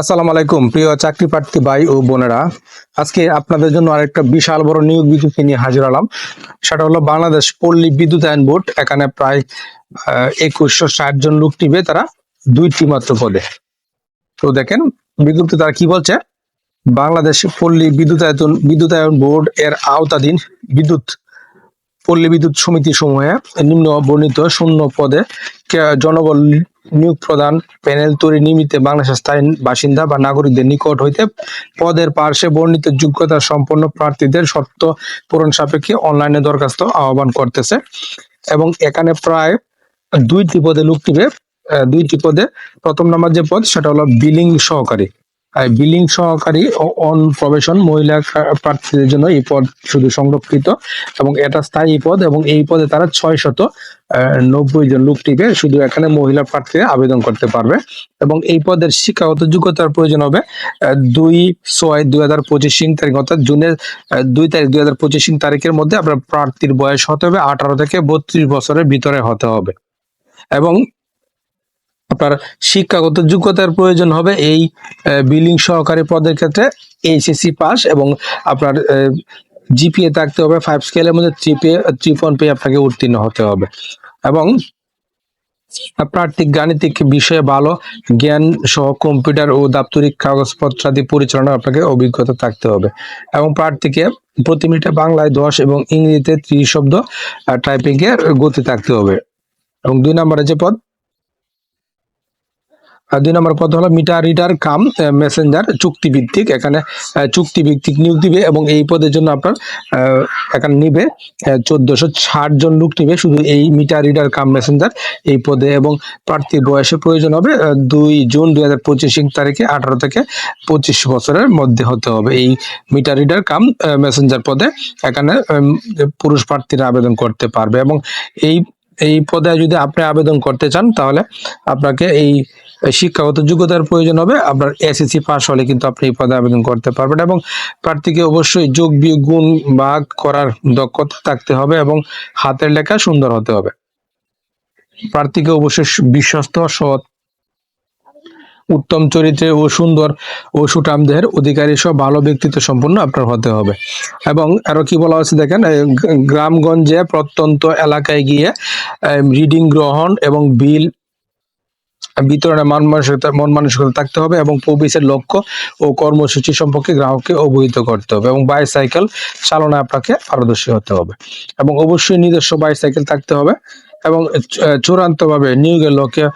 আসসালামু আলাইকুম, প্রিয় চাকরি প্রার্থী ভাই ও বোনেরা। আজকে আপনাদের জন্য আরেকটা বিশাল বড় নিয়োগ বিজ্ঞপ্তি নিয়ে হাজির হলাম। সেটা হলো বাংলাদেশ পল্লী বিদ্যুতায়ন বোর্ড, এখানে প্রায় একুশশো ষাট জন লোক নিবে তারা দুইটি মাত্র পদে। তো দেখেন, বিজ্ঞপ্তি তারা কি বলছে? বাংলাদেশ পল্লী বিদ্যুতায়তন বিদ্যুতায়ন বোর্ড এর আওতাধীন বিদ্যুৎ, পল্লী বিদ্যুৎ সমিতি সমূহে নিম্ন বর্ণিত শূন্য পদে জনবল নিয়োগ প্রদান প্যানেল তৈরি নিমিত্তে বাংলাদেশের স্থায়ী বাসিন্দা বা নাগরিকদের নিকট হইতে পদের পার্শ্বে বর্ণিত যোগ্যতা সম্পন্ন প্রার্থীদের শর্ত পূরণ সাপেক্ষে অনলাইনে দরখাস্ত আহ্বান করতেছে। এবং এখানে প্রায় দুইটি পদে লোক দুইটি পদে প্রথম নম্বর যে পদ, সেটা হলো বিলিং সহকারী। বিলিং সহকারী অন প্রবেশন মহিলা প্রার্থীদের জন্য এই পদ শুধু সংরক্ষিত এবং এটা স্থায়ী পদ এবং এই পদে তারা ছয় শত নব্বই জন লোক টিপে শুধু এখানে মহিলা প্রার্থীরা আবেদন করতে পারবে এবং এই পদের শিক্ষাগত যোগ্যতার প্রয়োজন হবে দুই ছয় দুই হাজার পঁচিশ তারিখ অর্থাৎ জুনের দুই তারিখ দুই হাজার পঁচিশ তারিখের মধ্যে আপনার প্রার্থীর বয়স হতে হবে আঠারো থেকে বত্রিশ বছরের ভিতরে হতে হবে এবং আপনার শিক্ষাগত যোগ্যতার প্রয়োজন হবে এই বিলিং সহকারী পদের ক্ষেত্রে এইচএসসি পাস এবং আপনার জিপিএ থাকতে হবে ফাইভ স্কেলের মধ্যে থ্রি থ্রি পয়েন্ট পেয়ে আপনাকে উত্তীর্ণ হতে হবে। এবং প্রার্থী গাণিতিক বিষয়ে ভালো জ্ঞান সহ কম্পিউটার ও দাপ্তরিক কাগজপত্র আদি পরিচালনা আপনাকে অভিজ্ঞতা থাকতে হবে। এবং প্রার্থীকে প্রতি মিনিটে বাংলায় দশ এবং ইংরেজিতে ত্রিশ শব্দ টাইপিং এর গতি থাকতে হবে। এবং দুই নম্বরে যে পদ দুই নম্বর পদ হলো মিটার রিডার কাম মেসেঞ্জার চুক্তিভিত্তিক। এখানে চুক্তিভিত্তিক নিয়োগ দিবে এবং এই পদের জন্য আপনার এখানে নিবে চোদ্দশো ষাট জন লোক নিবে শুধু এই মিটার রিডার কাম মেসেঞ্জার এই পদে এবং প্রার্থীর বয়সের প্রয়োজন হবে দুই জুন দুই হাজার পঁচিশ তারিখে আঠারো থেকে পঁচিশ বছরের মধ্যে হতে হবে এই মিটার রিডার কাম মেসেঞ্জার পদে। এখানে পুরুষ প্রার্থীরা আবেদন করতে পারবে এবং এই এই পদে যদি আপনি আবেদন করতে চান তাহলে আপনাকে এই শিক্ষাগত যোগ্যতার প্রয়োজন হবে। আপনার এসএসসি পাস হলে কিন্তু আপনি এই পদে আবেদন করতে পারবেন এবং প্রার্থীকে অবশ্যই যোগ বিয়োগ গুণ ভাগ করার দক্ষতা থাকতে হবে এবং হাতের লেখা সুন্দর হতে হবে। প্রার্থীকে অবশ্যই বিশ্বস্ত, সৎ, উত্তম চরিত্রে ও সুন্দর ও সুঠাম দেহের অধিকারী সহ ভালো ব্যক্তিত্ব সম্পন্ন আপনার হতে হবে। এবং আরও কি বলা হচ্ছে দেখেন গ্রামগঞ্জে প্রত্যন্ত এলাকায় গিয়ে রিডিং গ্রহণ এবং বিল বিতরণে মান মানসিকতা মন মানসিকতা থাকতে হবে এবং প্রবেশের লক্ষ্য ও কর্মসূচি সম্পর্কে গ্রাহককে অবহিত করতে হবে এবং বাইসাইকেল চালনায় আপনাকে পারদর্শী হতে হবে এবং অবশ্যই নিজস্ব বাইসাইকেল থাকতে হবে এবং চূড়ান্তভাবে নিয়োগের লক্ষ্যে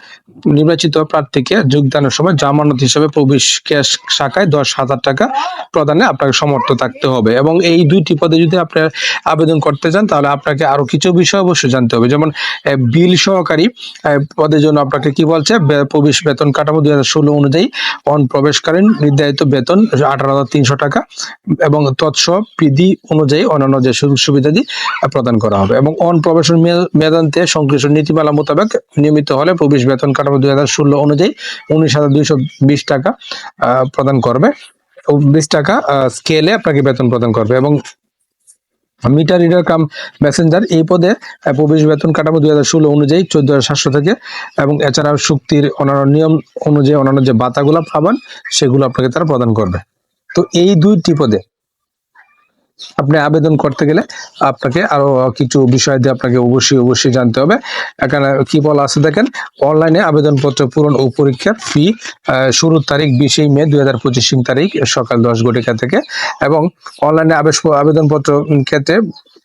নির্বাচিত প্রার্থীকে যোগদানের সময় জামানত হিসেবে প্রবেশ ক্যাশ শাখায় দশ হাজার টাকা প্রদানে আপনাকে সমর্থ থাকতে হবে। এবং এই দুইটি পদে যদি আপনি আবেদন করতে চান, তাহলে আপনাকে আরও কিছু বিষয় অবশ্যই জানতে হবে। যেমন বিল সহকারী পদের জন্য আপনাকে কি বলছে? প্রবেশ বেতন কাঠামো দুই হাজার ষোলো অনুযায়ী অন প্রবেশকালীন নির্ধারিত বেতন আঠারো হাজার তিনশো টাকা এবং তৎস বিধি অনুযায়ী অন্যান্য যে সুযোগ সুবিধাদি প্রদান করা হবে। এবং অন প্রবেশন মেয়াদান্তে সংশ্লিষ্ট নীতিমালা মোতাবেক নিয়মিত হলে প্রবেশ বেতন কাঠামো দুই হাজার ষোলো অনুযায়ী উনিশ হাজার দুইশো বিশ টাকা প্রদান করবে। বিশ টাকা স্কেলে আপনাকে বেতন প্রদান করবে এবং মিটার রিডার কাম মেসেঞ্জার এই পদে প্রবেশ বেতন কাঠামো দুই হাজার ষোলো অনুযায়ী চোদ্দ হাজার সাতশো থেকে এবং এছাড়াও চুক্তির অন্যান্য নিয়ম অনুযায়ী অন্যান্য যে বাতাগুলো পাবেন, সেগুলো আপনাকে তারা প্রদান করবে। তো এই দুইটি পদে আপনি আবেদন করতে গেলে আপনাকে আরও কিছু বিষয় দিয়ে আপনাকে অবশ্যই অবশ্যই জানতে হবে। এখানে কি বলা আছে দেখেন, অনলাইনে আবেদনপত্র পূরণ ও পরীক্ষার ফি শুরুর তারিখ বিশে মে দুই হাজার পঁচিশ তারিখ সকাল দশ ঘটিকা থেকে এবং অনলাইনে আবেদনপত্র ক্ষেত্রে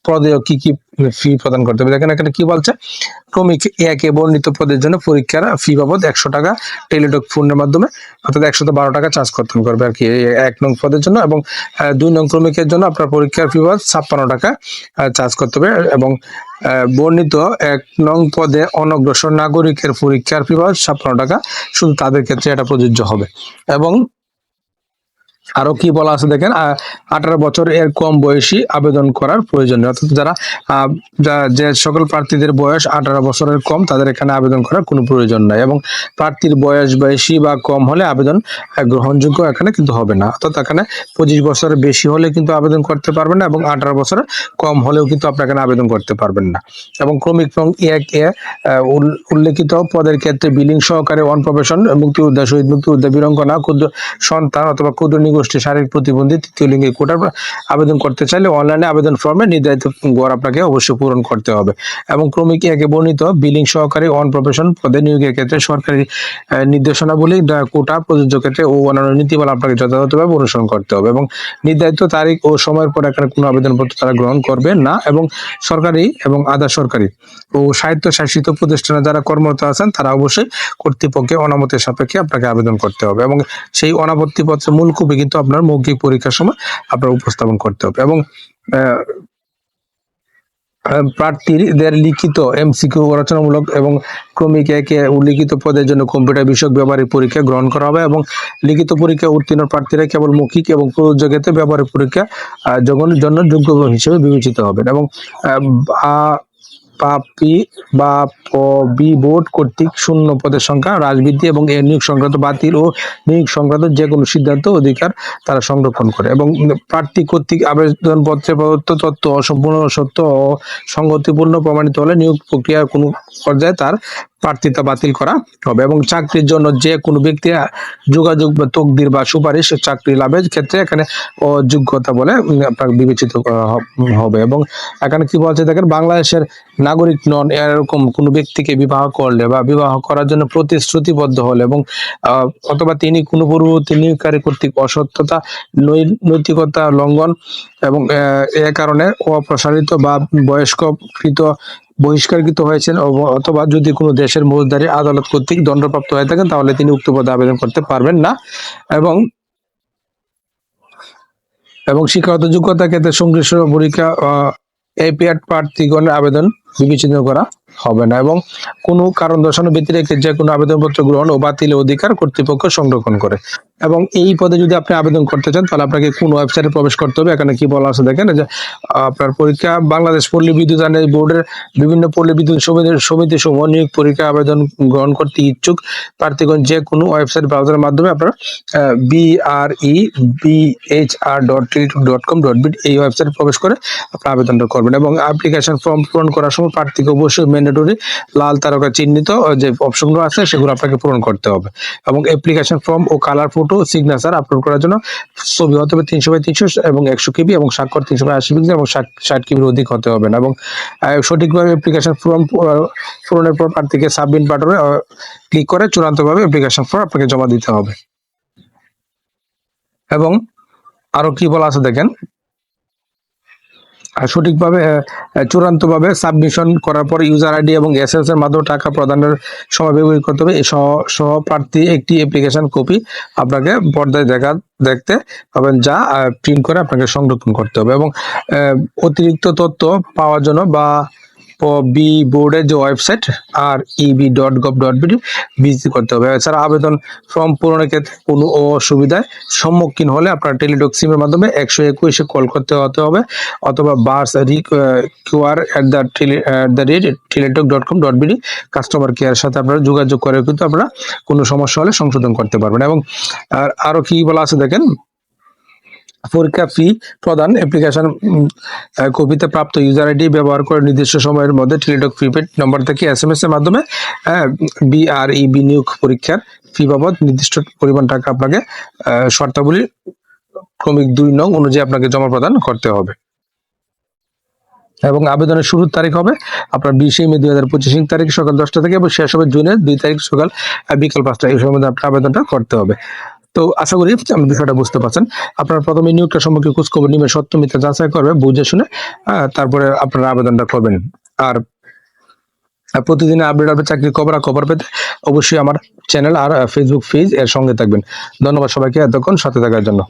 প্রদেয় কি কি ফি প্রদান করতে হবে। দেখেন এখানে কি বলছে? ক্রমিক একে বর্ণিত পদের জন্য পরীক্ষার ফি বাবদ একশো টাকা টেলিটক ফোনের মাধ্যমে অর্থাৎ একশো বারো টাকা চার্জ করতে করবে আর কি। এক নং পদের জন্য এবং দুই নং ক্রমিকের জন্য আপনার পরীক্ষার ফি বাবদ ছাপ্পান্ন টাকা চার্জ করতে হবে এবং বর্ণিত এক নং পদে অনগ্রসর নাগরিকের পরীক্ষার ফি বাবদ ছাপ্পান্ন টাকা। শুধু তাদের ক্ষেত্রে এটা প্রযোজ্য হবে। এবং আরও কি বলা আছে দেখেন? আঠারো বছর এর কম বয়সী আবেদন করার প্রয়োজন অর্থাৎ যারা যে সকল প্রার্থীদের বয়স আঠারো বছরের কম, তাদের এখানে আবেদন করার কোনো প্রয়োজন নাই এবং প্রার্থীর বয়স বেশি বা কম হলে আবেদন গ্রহণযোগ্য এখানে কিন্তু হবে না। অর্থাৎ এখানে পঁচিশ বছরের বেশি হলে কিন্তু আবেদন করতে পারবেন না এবং আঠারো বছরের কম হলেও কিন্তু আপনি এখানে আবেদন করতে পারবেন না। এবং ক্রমিক নং এক এ উল- উল্লেখিত পদের ক্ষেত্রে বিলিং সহকারে অন প্রফেশন, মুক্তিযোদ্ধা, শহীদ মুক্তিযোদ্ধা, বীরঙ্গনা, ক্ষুদ্র সন্তান অথবা ক্ষুদ্র নিগোষ্ঠী শারীরিক প্রতিবন্ধী তৃতীয় লিঙ্গের কোটার আবেদন করতে চাইলে অনলাইনে আবেদন ফর্মে নির্ধারিত গড় আপনাকে অবশ্যই পূরণ করতে হবে। এবং ক্রমিক একে বর্ণিত বিলিং সহকারী অন প্রফেশন পদে নিয়োগের ক্ষেত্রে সরকারি নির্দেশনাবলী কোটা, প্রযোজ্য ক্ষেত্রে ও অন্যান্য নীতিমালা আপনাকে যথাযথভাবে অনুসরণ করতে হবে এবং নির্ধারিত তারিখ ও সময়ের পর এখানে কোনো আবেদনপত্র তারা গ্রহণ করবে না এবং সরকারি এবং আধা সরকারি ও সাহিত্য শাসিত প্রতিষ্ঠানে যারা কর্মরত আছেন তারা অবশ্যই কর্তৃপক্ষের অনামতের সাপেক্ষে আপনাকে আবেদন করতে হবে এবং সেই অনাপত্তি পত্রের মূল কপি কিন্তু আপনার মৌখিক পরীক্ষার সময় আপনার উপস্থাপন করতে হবে। এবং প্রার্থীদের লিখিত এমসিকিউ রচনামূলক এবং ক্রমিক একে উল্লিখিত পদের জন্য কম্পিউটার বিষয়ক ব্যবহারিক পরীক্ষা গ্রহণ করা হবে এবং লিখিত পরীক্ষা উত্তীর্ণ প্রার্থীরা কেবল মৌখিক এবং প্রযোজ্য ব্যবহারিক পরীক্ষা জন্য যোগ্য হিসেবে বিবেচিত হবেন। এবং পাপি বা পবি বোর্ড কর্তৃক শূন্য পদের সংখ্যা হ্রাস বৃদ্ধি এবং এর নিয়োগ সংক্রান্ত বাতিল ও নিয়োগ সংক্রান্ত যে কোনো সিদ্ধান্ত অধিকার তারা সংরক্ষণ করে এবং প্রার্থী কর্তৃক আবেদনপত্রে প্রদত্ত তথ্য অসম্পূর্ণ, সত্য ও সংগতিপূর্ণ প্রমাণিত হলে নিয়োগ প্রক্রিয়ার কোনো পর্যায়ে তার প্রার্থিতা বাতিল করা হবে এবং চাকরির জন্য যে কোনো ব্যক্তি যোগাযোগ বা তকদির বা সুপারিশ চাকরি লাভের ক্ষেত্রে এখানে অযোগ্যতা বলে আপনার বিবেচিত হবে এবং এখানে কি বলছে দেখেন, বাংলাদেশের নাগরিক নন এরকম কোনো ব্যক্তিকে বিবাহ করলে বা বিবাহ করার জন্য প্রতিশ্রুতিবদ্ধ হলে এবং অথবা তিনি কোনো পূর্ববর্তী নিয়োগকারী কর্তৃক অসত্যতা নৈতিকতা লঙ্ঘন এবং এ কারণে অপ্রসারিত বা বয়স্ককৃত বহিষ্কারকৃত হয়েছেন অথবা যদি কোনো দেশের মৌজদারি আদালত কর্তৃক দণ্ডপ্রাপ্ত হয়ে থাকেন, তাহলে তিনি উক্ত পদে আবেদন করতে পারবেন না। এবং এবং শিক্ষাগত যোগ্যতা ক্ষেত্রে সংশ্লিষ্ট পরীক্ষা এপিআর প্রার্থীগণের আবেদন বিবেচনা করা হবে না এবং কোনো কারণ দর্শানো ব্যতিরেকে যে কোনো আবেদনপত্র গ্রহণ ও বাতিলের অধিকার কর্তৃপক্ষ সংরক্ষণ করে। এবং এই পদে যদি আপনি আবেদন করতে চান, তাহলে আপনাকে কোন ওয়েবসাইটে প্রবেশ করতে হবে? এখানে কি বলা আছে দেখেন যে আপনার পরীক্ষা, বাংলাদেশ পল্লী বিদ্যুৎ বোর্ডের বিভিন্ন পল্লী বিদ্যুৎ সমিতি সমূহ নিয়োগ পরীক্ষা আবেদন গ্রহণ করতে ইচ্ছুক প্রার্থীগণ যে কোনো ওয়েবসাইট ব্রাউজারের মাধ্যমে আপনারা BRE BHR dot dot com dot bit এই ওয়েবসাইটে প্রবেশ করে আপনার আবেদনটা করবেন এবং অ্যাপ্লিকেশন ফর্ম পূরণ করার সময় প্রার্থীকে অবশ্যই ম্যান্ডেটরি লাল তারকা চিহ্নিত যে অপশনগুলো আছে, সেগুলো আপনাকে পূরণ করতে হবে এবং অ্যাপ্লিকেশন ফর্ম ও কালার ফটো সিগনেচার আপলোড করার জন্য ছবি হতে হবে তিনশো বাই তিনশো এবং একশো কেবি এবং স্বাক্ষর তিনশো বাই আশি পিক্সেল এবং ষাট কেবির অধিক হতে হবে না। এবং সঠিকভাবে অ্যাপ্লিকেশন ফর্ম পূরণের পর প্রার্থীকে সাবমিট বাটনে ক্লিক করে চূড়ান্তভাবে অ্যাপ্লিকেশন ফর্ম আপনাকে জমা দিতে হবে। এবং আরও কি বলা আছে দেখেন? সঠিকভাবে চূড়ান্তভাবে সাবমিশন করার পর ইউজার আইডি এবং এসএস এর মাধ্যমে টাকা প্রদানের সময় ব্যবহার করতে হবে। সহ প্রার্থী একটি অ্যাপ্লিকেশন কপি আপনাকে পর্দায় দেখা, দেখতে পাবেন যা প্রিন্ট করে আপনাকে সংরক্ষণ করতে হবে এবং অতিরিক্ত তথ্য পাওয়ার জন্য বা বি বোর্ডের যে website R EB dot gov dot BD visit করতে হবে। এছাড়া আবেদন ফর্ম পূরণের ক্ষেত্রে কোনো অসুবিধায় সম্মুখীন হলে আপনার টেলিটক সিমের মাধ্যমে একশো একুশে কল করতে হতে হবে, অথবা bars QR at the tele at the rate Teletalk dot com dot BD customer কেয়ারের সাথে আপনারা যোগাযোগ করে কিন্তু আপনারা কোনো সমস্যা হলে সংশোধন করতে পারবেন। এবং আর, আরও কি বলা আছে দেখেন? পরীক্ষা ফি প্রদান অ্যাপ্লিকেশন কপিতে প্রাপ্ত ইউজার আইডি ব্যবহার করে নির্দিষ্ট সময়ের মধ্যে টেলিটক প্রিপেড নম্বর থেকে এস এম এস এর মাধ্যমে বিআরই বিনিয়োগ পরীক্ষার ফি বাবদ নির্দিষ্ট পরিমাণ টাকা আপনাকে শর্তাবলী ক্রমিক দুই নং অনুযায়ী আপনাকে জমা প্রদান করতে হবে। এবং আবেদনের শুরুর তারিখ হবে আপনার বিশে মে দুই হাজার পঁচিশ তারিখ সকাল দশটা থেকে এবং শেষ হবে জুনের দুই তারিখ সকাল বিকাল পাঁচটা। এই সময় মধ্যে আপনার আবেদনটা করতে হবে। তো আশা করি আপনি বিষয়টা বুঝতে পারছেন। আপনারা প্রথমে নিয়োগটা সম্পর্কে খোঁজখবর নিবে সত্য মিথ্যা যাচাই করবে, বুঝে শুনে তারপরে আপনারা আবেদনটা করবেন। আর প্রতিদিন আপডেট আপডেট চাকরি কবর আর খবর পেতে অবশ্যই আমার চ্যানেল আর ফেসবুক পেজ এর সঙ্গে থাকবেন। ধন্যবাদ সবাইকে এতক্ষণ, সাথে থাকার জন্য।